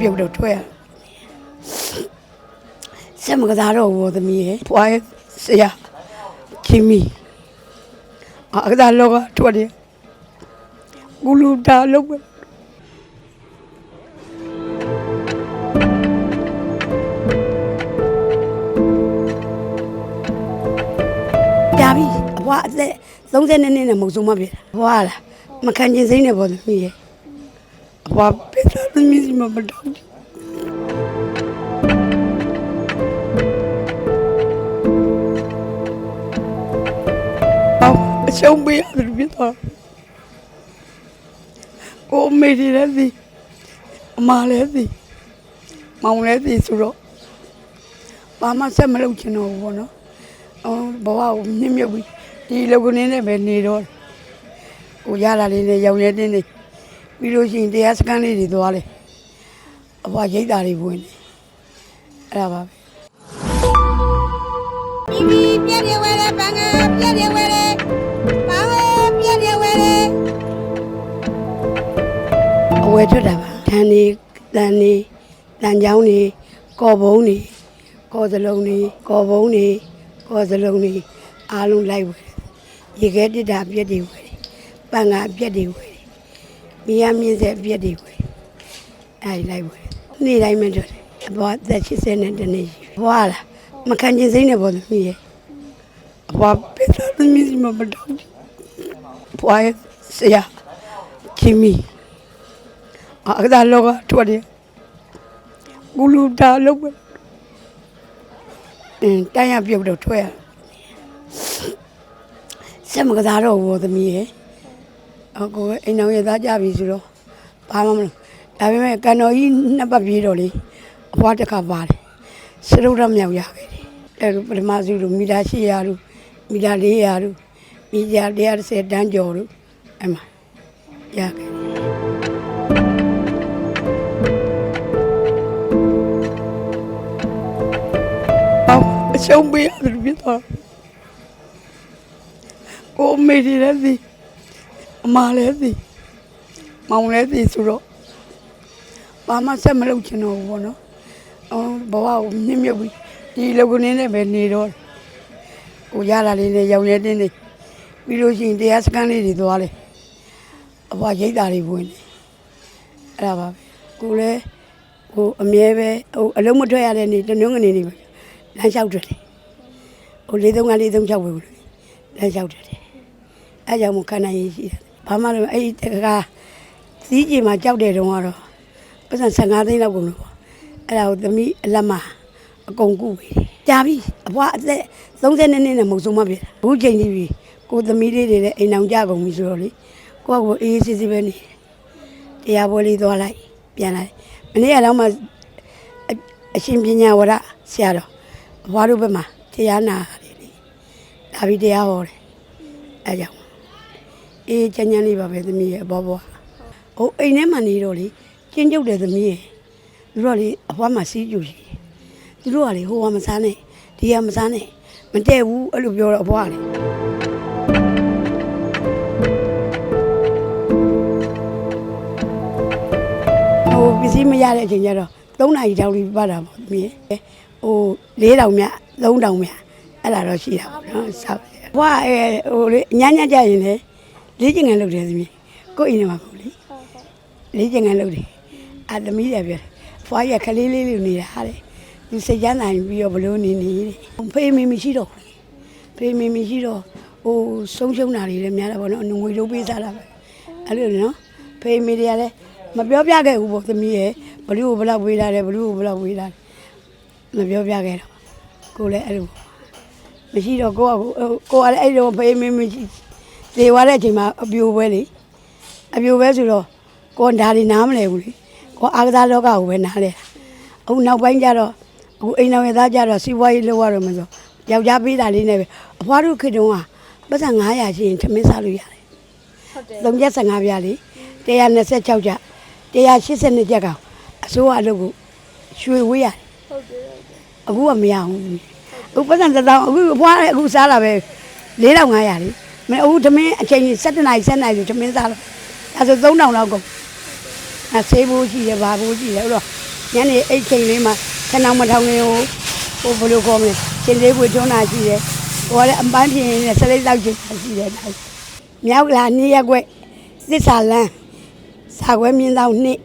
ပြုတ်တော့ထွက်ရဆက်မကစားတော့ဘူးသမီးရဲ့ဖွားရဲ့ဆရာခင်မီအကစားလောကထွက်တယ်ဂူလူတာလောက်ပဲပြပြီအဘွားအသက်30နှစ်နဲ့မဟုတ်ဆုံးမပြေအဘွားလားမခံကျင်စိမ့်နေပေါ်သမီးရဲ့ အဘွားပိဿသမီးစီမမတောင်းအောင်အရှုံးပေးရတယ်ပြတော့ကိုအမေဒီလည်းသိအမလည်းသိမောင်လည်းသိဆိုတော့ဘာမှဆက်မလုပ်ချင်တော့ဘူးပေါ့နော်အော်ဘဝကိုမြင့်မြတ်ပြီးဒီလောကနဲ့ပဲနေတော့ဟိုရလာလေးနဲ့ရောင်ရဲတင်းနေ ပြီးလို့ရှိရင်တရားစခန်းလေးတွေသွားလေအဘွားရိတ်တာတွေဝင်နေအဲ့ဒါပါပဲဘီဘီပြည့်တယ်ဝဲတယ်ပန်းငယ်ပြည့်တယ်ဝဲတယ်ပန်းငယ်ပြည့်တယ်ဝဲတယ်အဝယ်ထွက်တာပါထန်နေတန်နေတန်ချောင်းနေကော်ဘုံနေကော်စလုံးနေကော်ဘုံနေကော်စလုံးနေအားလုံးလိုက်ဝယ်ရေခဲတစ်တာပြက်တွေဝယ်ပန်ကအပြက်တွေဝယ် မိရမြင့်စေအပြက်တွေဝယ်အဲ့ဒီလိုက်ဝယ်နေ့တိုင်းမထွက်တယ်အဘွားအသက်80နဲ့တနေ့ရှိပြီဘွားလားမခံကျင်စိမ့်နေပေါ်သမီးရဲ့အဘွားပိဿသမီးစီမမတောင်းဘွားရဲ့ဆရာခင်မီအကစားလောကထွက်တယ်ဂူလူတာလောက်ပဲအင်းတိုင်းရပြုတ်တော့ထွက်ရဆက်မကစားတော့ဘူးသမီးရဲ့ အကိုကအိမ်အောင်ရသားကြပြီဆိုတော့ဘာမှမလုပ်ဒါပေမဲ့ကန်တော်ကြီးနှစ်ပတ်ပြေးတော့လေအဖွားတစ်ခါပါတယ်စရုပ်ရမြောက်ရခဲ့တယ်အဲ့လိုပထမစုလို့မီတာ800လို့မီတာ400လို့မီတာ130တန်းကျော်လို့အဲ့မှာရခဲ့တယ်အောင်အရှုံးပေးရတယ်ပြတော့ကိုအမေဒီလည်းသိ အမလည်းသိမောင်လည်းသိဆိုတော့ဘာမှဆက်မလုပ်ချင်တော့ဘူးပေါ့နော်အော်ဘဝကိုမြင့်မြတ်ပြီးဒီလောကနဲ့ပဲနေတော့ဟိုရလာလေးနဲ့ရောင်ရဲတင်းနေပြီးလို့ရှိရင်တရားစခန်းလေးတွေသွားလေအဘွားရိတ်တာတွေဝင်နေအဲ့ဒါပါပဲကိုလည်းဟိုအမြဲပဲဟိုအလုံးမထွက်ရတဲ့နေ့တနင်္ဂနွေနေ့ပဲလမ်းလျှောက်တယ်လေဟိုလေးသုံးကလေးသုံးချောက်ပဲလို့လမ်းလျှောက်တယ်လေအဲကြောင့်မို့ခန္ဓာရည်ရှိတယ် ဘာမှလည်းအဲ့ဒီတကားသီးကြီးမှာကြောက်တဲ့တုန်းကတော့ပတ်စံ15သိန်းလောက်ကုန်လို့ပေါ့အဲ့ဒါကိုသမီးအလက်မအကုန်ကုပေးတယ်ကြာပြီအဘွားအသက်30နှစ်နဲ့မဟုတ်ဆုံးမပြေဘူးချိန်ကြီးပြီကိုသမီးလေးတွေလည်းအိမ်အောင်ကြကုန်ပြီဆိုတော့လေကိုကကိုအေးအေးဆေးဆေးပဲနေတရားပွဲလေးသွားလိုက်ပြန်လာတယ်မနေ့ကတော့မှအအရှင်ပညာဝရဆရာတော်အဘွားတို့ဘက်မှာတရားနာတယ်လေဒါပြီးတရားဟောတယ်အဲကြောင့် အေးချမ်းချမ်းလေးပါပဲသမီးရဲ့အဘွားဘွားဟိုအိမ်ထဲမှာနေတော့လေကျင်းကျုပ်တယ်သမီးရဲ့သူတို့ကလေအဘွားမှာစီးကြည့်ရှိတယ်သူတို့ကလေဟိုကမစားနဲ့ဒီကမစားနဲ့မတည့်ဘူးအဲ့လိုပြောတော့အဘွားကလေဟိုပစ္စည်းမရတဲ့အချိန်ကျတော့3နာရီတောင်လေးပတ်တာပေါ့သမီးရဲ့ဟို4တောင်မြ3တောင်မြအဲ့ဒါတော့ရှိတာပေါ့နော်ဆောက်တယ်ဘွားအဲဟိုလေညညကြရင်လေ လေးကျင်ငန်းလုပ်တယ်သမီးကိုယ့်အိမ်ထဲမှာကိုလေလေးကျင်ငန်းလုပ်တယ်အာသမီးတယ်ပြောတယ်ဘွားရခလေးလေးလေးနေတာတဲ့သူစိတ်ချမ်းသာရင်ပြီးတော့ဘလို့နေနေတဲ့ဖေးမင်းမရှိတော့ဘူးဖေးမင်းမရှိတော့ဟိုဆုံးရှုံးတာတွေလည်းများတာပေါ့နော်ငွေတို့ပေးစားတာပဲအဲ့လိုနော်ဖေးမင်းတွေကလည်းမပြောပြခဲ့ဘူးပေါ့သမီးရဲ့ဘလူးကိုဘလောက်ဝေးလာတယ်ဘလူးကိုဘလောက်ဝေးလာတယ်မပြောပြခဲ့တော့ကိုလည်းအဲ့လိုမရှိတော့ကိုကကိုကလည်းအဲ့လိုဖေးမင်းမရှိ သေသွားတဲ့အချိန်မှာအပြိုပဲလေအပြိုပဲဆိုတော့ကိုဒါတွေနားမလဲဘူးလေကိုအာကစားလောကကိုပဲနားလဲတာအခုနောက်ပိုင်းကျတော့အခုအိမ်တော်ရဲ့သားကျတော့စီးပွားရေးလုပ်ရတော့မှဆိုယောက်ျားပေးတာလေးနဲ့ပဲအဖွားတို့ခေတ္တကပတ်စံ900ရှိရင်ထမင်းစားလို့ရတယ်ဟုတ်တယ်သုံးချက်15ပြားလေ126ကျ182ကျက်ကောင်အစိုးရအလုပ်ကိုရွှေဝေးရတယ်ဟုတ်တယ်အခုကမရဘူးအခုပတ်စံတစ်သောင်းအခုအဖွားလည်းအခုစားတာပဲ4500လေ မင်းအခုထမင်းအချိန်ကြီး7နာရီ7နာရီဆိုထမင်းစားလို့အဲဆို3000လောက်ကုန်အဲဆေးဖို့ရှိရဘာဖို့ရှိရအဲ့တော့ညနေအိတ်ချိန်လေးမှာခဏမထောင်နေဟိုဟိုဘယ်လိုခေါ်မလဲရှင်သေးပွေထွန်းတာရှိတယ်ဟိုလည်းအပန်းပြင်းနေဆလိတ်တောက်ချင်တာရှိတယ်မြောက်လာနေရက်ွက်သစ္စာလန်းစာခွဲမြင်းဆောင်နှစ်